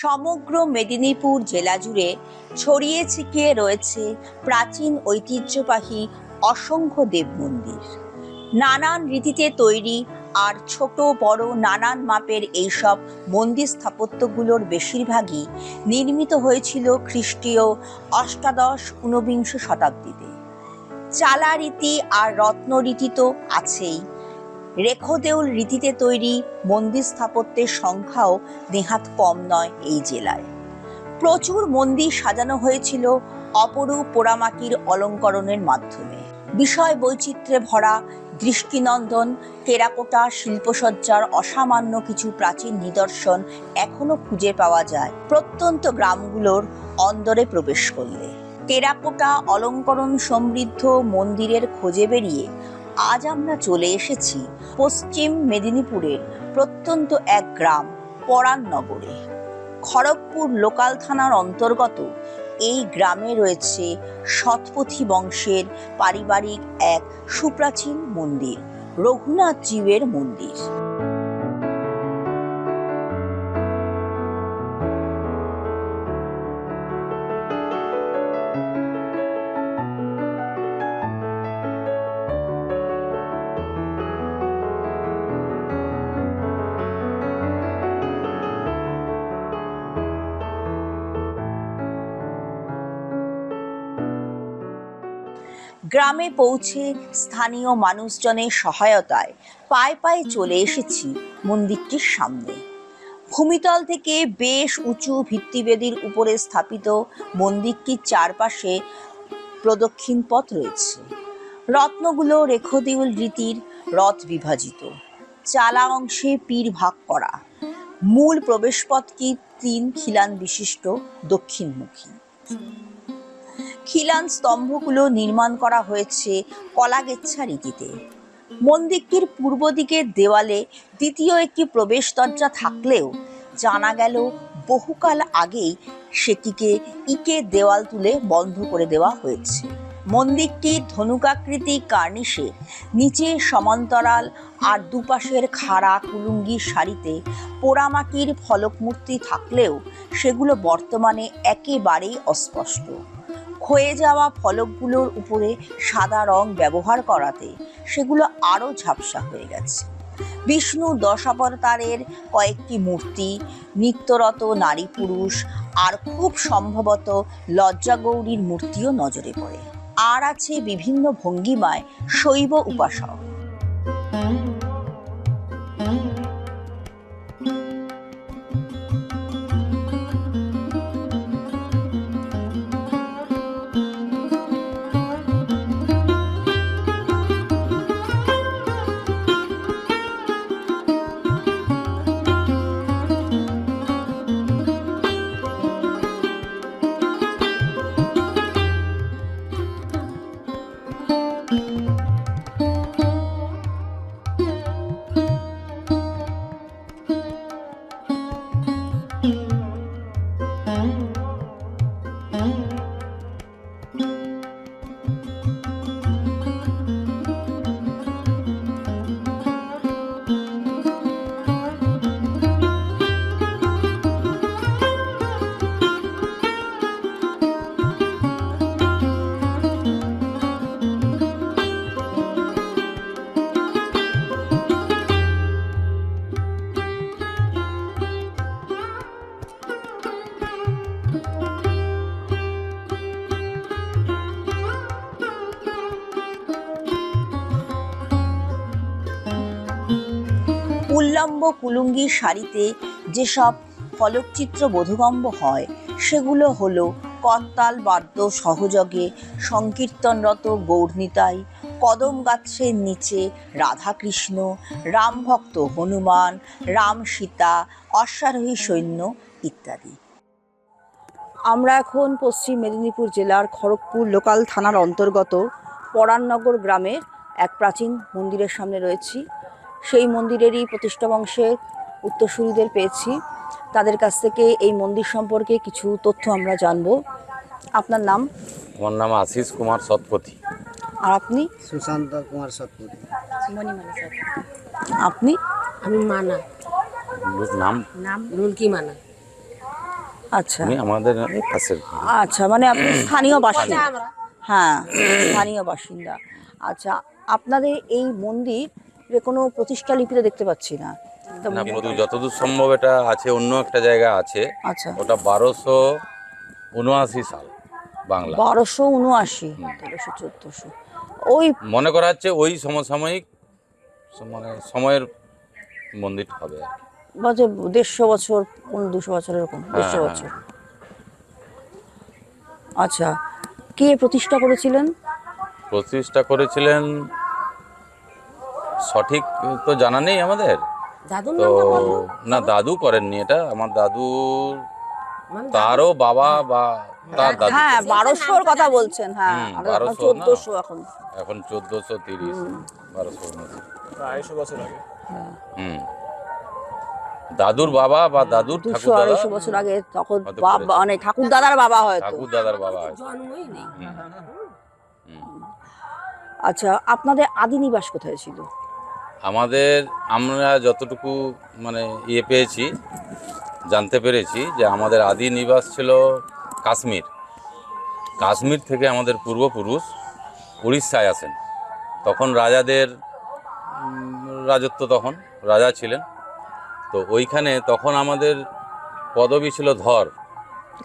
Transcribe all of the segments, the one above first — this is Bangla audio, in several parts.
সমগ্র মেদিনীপুর জেলা জুড়ে ছড়িয়ে ছিটিয়ে রয়েছে প্রাচীন ঐতিহ্যবাহী অসংখ্য দেব মন্দির নানান রীতিতে তৈরি আর ছোট বড় নানান মাপের এইসব মন্দির স্থাপত্যগুলোর বেশিরভাগই নির্মিত হয়েছিল খ্রিস্টীয় অষ্টাদশ ঊনবিংশ শতাব্দীতে। চালা রীতি আর রত্ন রীতি তো আছেই। রেখদেউল রীতিতে তৈরি মন্দির স্থাপত্যের সংখ্যাও নেহাত কম নয় এই জেলায়। প্রচুর মন্দির সাজানো হয়েছিল অপরূপ পোড়ামাটির অলঙ্করণের মাধ্যমে। বিষয় বৈচিত্র্যে ভরা দৃষ্টিনন্দন, টেরাকোটা শিল্পসজ্জার অসামান্য কিছু প্রাচীন নিদর্শন এখনও খুঁজে পাওয়া যায় প্রত্যন্ত গ্রামগুলোর অন্দরে প্রবেশ করলে। টেরাকোটা অলঙ্করণ সমৃদ্ধ মন্দিরের খোঁজে বেরিয়ে আজ আমরা চলে এসেছি পশ্চিম মেদিনীপুরের প্রত্যন্ত এক গ্রাম পরাণনগরে খড়গপুর লোকাল থানার অন্তর্গত এই গ্রামে রয়েছে শতপথী বংশের পারিবারিক এক সুপ্রাচীন মন্দির, রঘুনাথ জীবের মন্দির। গ্রামে পৌঁছে স্থানীয় মানুষজনের সহায়তায় পায়ে পায়ে চলে এসেছি মন্দিরটির সামনে। ভূমিতল থেকে বেশ উঁচু ভিত্তিবেদির উপরে স্থাপিত মন্দিরটির চারপাশে প্রদক্ষিণ পথ রয়েছে। রত্নগুলো রেখদিউল রীতির রথ বিভাজিত। চালা অংশে পীর ভাগ করা। মূল প্রবেশপথটি তিন খিলান বিশিষ্ট দক্ষিণমুখী। খিলান স্তম্ভগুলো নির্মাণ করা হয়েছে কলাগেচ্ছা রীতিতে মন্দিরটির পূর্ব দিকের দেওয়ালে দ্বিতীয় একটি প্রবেশ দরজা থাকলেও জানা গেল, বহুকাল আগেই সেটিকে ইকে দেওয়াল তুলে বন্ধ করে দেওয়া হয়েছে। মন্দিরটির ধনুকাকৃতি কার্নিশে নিচে সমান্তরাল আর দুপাশের খাড়া কুলুঙ্গি সারিতে পোড়ামাটির ফলকমূর্তি থাকলেও সেগুলো বর্তমানে একেবারেই অস্পষ্ট। ক্ষয়ে যাওয়া ফলকগুলোর উপরে সাদা রং ব্যবহার করাতে সেগুলো আরও ঝাপসা হয়ে গেছে। বিষ্ণু দশাবতারের কয়েকটি মূর্তি, নিত্যরত নারী পুরুষ আর খুব সম্ভবত লজ্জাগৌরীর মূর্তিও নজরে পড়ে। আর আছে বিভিন্ন ভঙ্গিমায় শৈব উপাসক। উল্লম্ব কুলুঙ্গির শাড়িতে যেসব ফলকচিত্র বোধগম্য হয়, সেগুলো হলো করতাল বাদ্য সহযোগে সংকীর্তনরত গৌরনিতাই কদম গাছের নিচে রাধাকৃষ্ণ রামভক্ত হনুমান, রাম সীতা, অশ্বারোহী সৈন্য ইত্যাদি। আমরা এখন পশ্চিম মেদিনীপুর জেলার খড়গপুর লোকাল থানার অন্তর্গত পরাণনগর গ্রামের এক প্রাচীন মন্দিরের সামনে রয়েছি। সেই মন্দিরেরই প্রতিষ্ঠা বংশের উত্তরসূরিদের পেয়েছি। তাদের কাছ থেকে এই মন্দির সম্পর্কে কিছু তথ্য আমরা জানব। আপনার নাম? আমার নাম আশিস কুমার সৎপথী আর আপনি? সুশান্ত কুমার সতপতি আপনি? আমি মানা। নাম? নাম? রুলকি মানা। আচ্ছা। আমাদের পাশের আচ্ছা মানে আপনি স্থানীয় বাসিন্দা। হ্যাঁ স্থানীয় বাসিন্দা। আচ্ছা আপনাদের এই মন্দিরে কোনো প্রতিষ্ঠা লিপিতে দেখতে পাচ্ছি না। যতদূর সম্ভব এটা আছে অন্য একটা জায়গা আছে। আচ্ছা। ওটা বারোশো উনআশি সাল বাংলা। বারোশো উনআশি তেরোশো চোদ্দোশো। ওই মনে করা হচ্ছে ওই সমসাময়িক মানে সময়ের মন্দির হবে। বলছে দেড়শো বছর কোন দুশো বছর এরকম দেড়শো হ্যাঁ, বছর। আচ্ছা কে প্রতিষ্ঠা করেছিলেন? প্রতিষ্ঠা করেছিলেন সঠিক তো জানা নেই আমাদের। দাদুর তো না দাদু করেননি এটা। আমার দাদু মানে তারও বাবা বা তার দাদু। হ্যাঁ বারোশোর কথা বলছেন হ্যাঁ। হুম, আর 1200 না। চোদ্দোশো এখন। এখন চোদ্দোশো তিরিশ বারোশো আড়াইশো বছর আগে। হুম। দাদুর বাবা বা দাদুর ঠাকুর দাদা আড়াইশো বছর আগে তখন বাবা। মানে ঠাকুর দাদার বাবা হয়তো। ঠাকুর দাদার বাবা। জন্মই নেই। আচ্ছা আপনাদের আদি নিবাস কোথায় ছিল? আমাদের আমরা যতটুকু মানে ইয়ে পেয়েছি জানতে পেরেছি যে আমাদের আদি নিবাস ছিল কাশ্মীর। কাশ্মীর থেকে আমাদের পূর্বপুরুষ উড়িষ্যায় আসেন। তখন রাজাদের রাজত্ব তখন রাজা ছিলেন। তো ওইখানে তখন আমাদের পদবী ছিল ধর।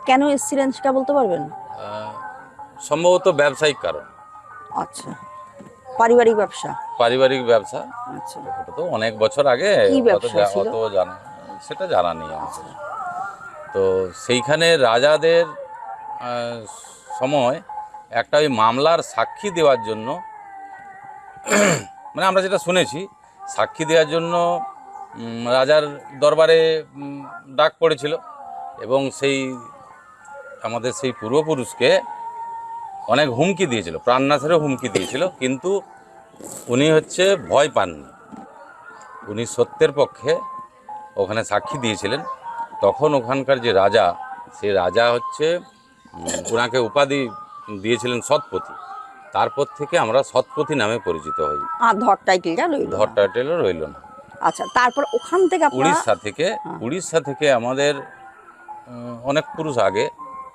কেন এসেছিলেন সেটা বলতে পারবেন? সম্ভবত ব্যবসায়িক কারণ। আচ্ছা। পারিবারিক ব্যবসা। পারিবারিক ব্যবসা। আচ্ছা। ওটা তো অনেক বছর আগে অত জানা সেটা জানা নেই আমাদের তো সেইখানে রাজাদের সময় একটা ওই মামলার সাক্ষী দেওয়ার জন্য মানে আমরা যেটা শুনেছি সাক্ষী দেওয়ার জন্য রাজার দরবারে ডাক পড়েছিল এবং সেই আমাদের সেই পূর্বপুরুষকে অনেক হুমকি দিয়েছিল প্রাণনাশেরও হুমকি দিয়েছিল। কিন্তু উনি হচ্ছে ভয় পাননি উনি সত্যের পক্ষে ওখানে সাক্ষী দিয়েছিলেন। তখন ওখানকার যে রাজা সেই রাজা হচ্ছে ওনাকে উপাধি দিয়েছিলেন সৎপতি তারপর থেকে আমরা সৎপতি নামে পরিচিত হই। আর ধর টাইটেলটা রইল ধর টাইটেলও রইল না। আচ্ছা তারপর ওখান থেকে উড়িষ্যা থেকে হ্যাঁ। উড়িষ্যা থেকে আমাদের অনেক পুরুষ আগে।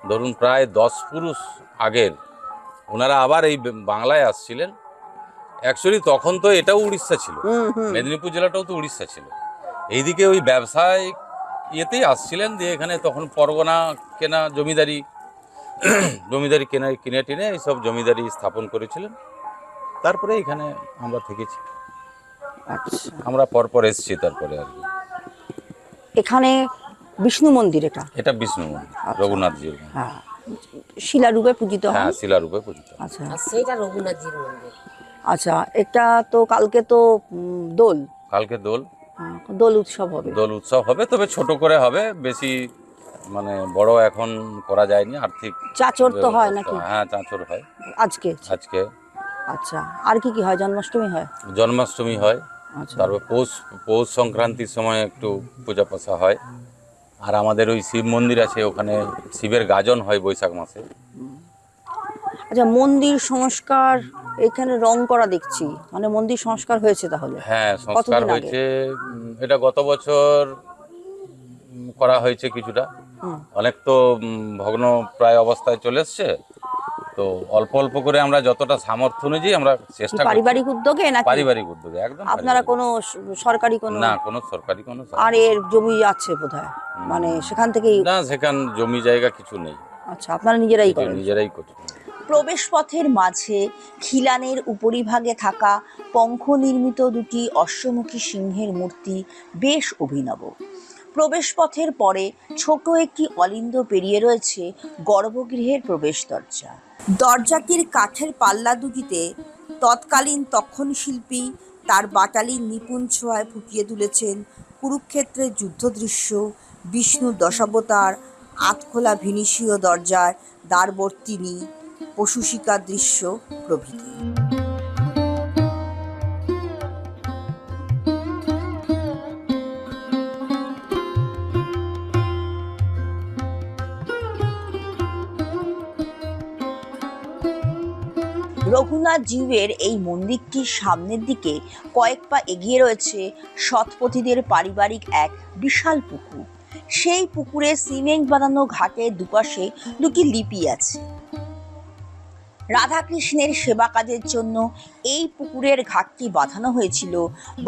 ধরুন প্রায় দশ পুরুষ আগের। ওনারা আবার এই বাংলায় আসছিলেন। অ্যাকচুয়ালি তখন তো এটাও উড়িষ্যা ছিল। মেদিনীপুর জেলাটাও তো উড়িষ্যা ছিল। এইদিকে ওই ব্যবসায় ইয়েতেই আসছিলেন দিয়ে এখানে তখন পরগনা কেনা জমিদারি জমিদারি কেনা কিনে টিনে এইসব জমিদারি স্থাপন করেছিলেন। তারপরে এখানে আমরা থেকেছি। আচ্ছা। আমরা পরপর এসেছি তারপরে আর কি। এখানে বিষ্ণু মন্দির এটা? এটা বিষ্ণু মন্দির আচ্ছা। রঘুনাথজির হ্যাঁ। শিলারূপে পূজিত হয় হ্যাঁ শিলারূপে পূজিত আচ্ছা। আর সেইটা রঘুনাথজির মন্দির। আচ্ছা এটা তো কালকে তো দোল। কালকে দোল। হ্যাঁ, দোল উৎসব হবে। দোল উৎসব হবে তবে ছোট করে হবে। বেশি মানে বড় এখন করা যায়নি আর্থিক চাচর তো হয় নাকি? হ্যাঁ চাচর হয়। আজকে? আজকে। আচ্ছা আর কি কি হয়? জন্মাষ্টমী হয়? জন্মাষ্টমী হয়। আচ্ছা। তারপর পৌষ পৌষ সংক্রান্তির সময় একটু পূজা পাশা হয়। আর আমাদের ওই শিব মন্দির আছে ওখানে শিবের গাজন হয় বৈশাখ মাসে। আচ্ছা মন্দির সংস্কার এখানে রং করা দেখছি। মানে মন্দির সংস্কার হয়েছে তাহলে। হ্যাঁ সংস্কার হয়েছে এটা গত বছর করা হয়েছে কিছুটা। অনেক তো ভগ্ন প্রায় অবস্থায় চলে এসছে। তো অল্প অল্প করে আমরা যতটা সামর্থ্য অনুযায়ী আমরা চেষ্টা পারিবারিক উদ্যোগে নাকি? পারিবারিক উদ্যোগে একদম আপনারা কোনো সরকারি কোনো না কোনো সরকারি কোনো আর এর জমি আছে বোধহয়? মানে সেখান থেকেই না সেখান জমি জায়গা কিছু নেই। আচ্ছা আপনারা নিজেরাই করেন। নিজেরাই করছি। প্রবেশপথের মাঝে খিলানের উপরিভাগে থাকা পঙ্খ নির্মিত দুটি অশ্বমুখী সিংহের মূর্তি বেশ অভিনব। প্রবেশপথের পরে ছোট একটি অলিন্দ পেরিয়ে রয়েছে গর্ভগৃহের প্রবেশ দরজা। দরজাটির কাঠের পাল্লা দুটিতে তৎকালীন তক্ষণ শিল্পী তার বাটালির নিপুণ ছোঁয়ায় ফুটিয়ে তুলেছেন কুরুক্ষেত্রের যুদ্ধদৃশ্য বিষ্ণু দশাবতার আতখোলা ভিনিসীয় দরজার দ্বারবর্তিনী পশু শিকার দৃশ্য প্রভৃতি। রঘুনাথ জিউয়ের এই মন্দিরটির সামনের দিকে কয়েক পা এগিয়ে রয়েছে সৎপথীদের পারিবারিক এক বিশাল পুকুর। সেই পুকুরে সিমেন্ট বানানো ঘাটের দুপাশে দুটি লিপি আছে। রাধাকৃষ্ণের সেবা কাজের জন্য এই পুকুরের ঘাটটি বাঁধানো হয়েছিল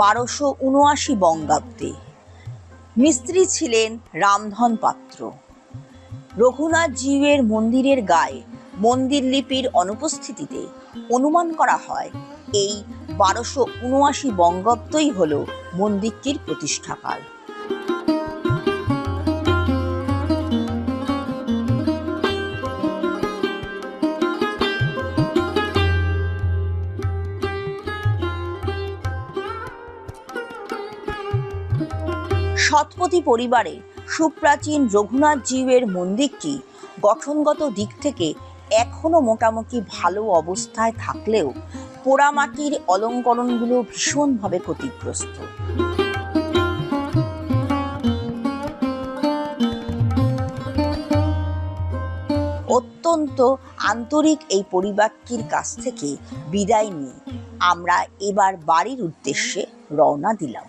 বারোশো উনআশি বঙ্গাব্দে। মিস্ত্রি ছিলেন রামধন পাত্র। রঘুনাথ জিউয়ের মন্দিরের গায়ে মন্দির লিপির অনুপস্থিতিতে অনুমান করা হয়, এই বারোশো উনআশি বঙ্গাব্দই হল মন্দিরটির প্রতিষ্ঠাকাল। শতপথী পরিবারে সুপ্রাচীন রঘুনাথ জিউয়ের মন্দিরটি গঠনগত দিক থেকে এখনও মোটামুটি ভালো অবস্থায় থাকলেও পোড়ামাটির অলঙ্করণগুলো ভীষণভাবে ক্ষতিগ্রস্ত। অত্যন্ত আন্তরিক এই পরিবারটির কাছ থেকে বিদায় নিয়ে আমরা এবার বাড়ির উদ্দেশ্যে রওনা দিলাম।